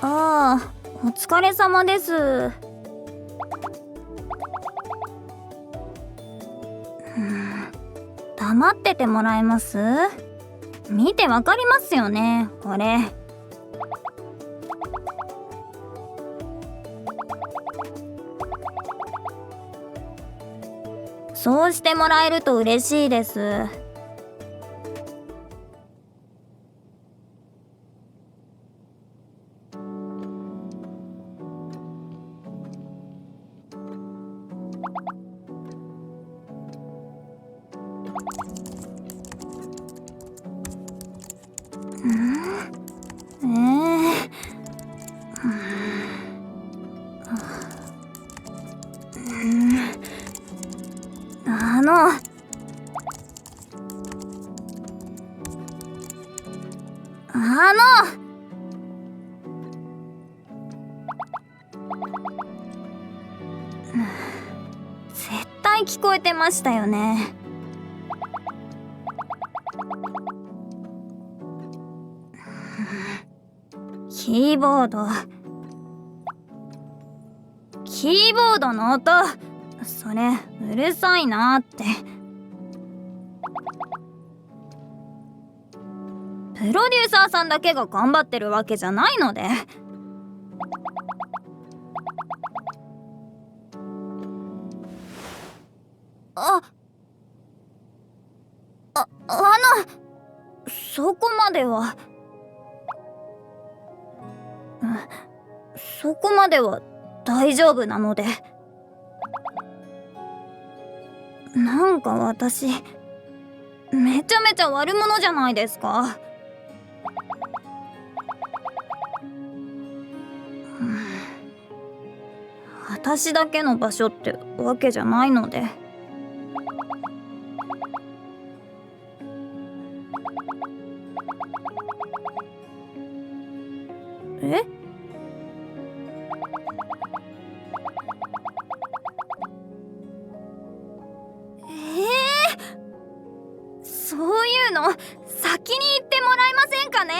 ああお疲れ様です。うーん。黙っててもらえます？見てわかりますよねこれ。そうしてもらえると嬉しいです。あの。あの。絶対聞こえてましたよね。キーボード。キーボードの音。それうるさいなって。プロデューサーさんだけが頑張ってるわけじゃないので。あああのそこまでは。そこまでは大丈夫なので。なんか私めちゃめちゃ悪者じゃないですか。うん。私だけの場所ってわけじゃないので。え？えの先に言ってもらえませんかね？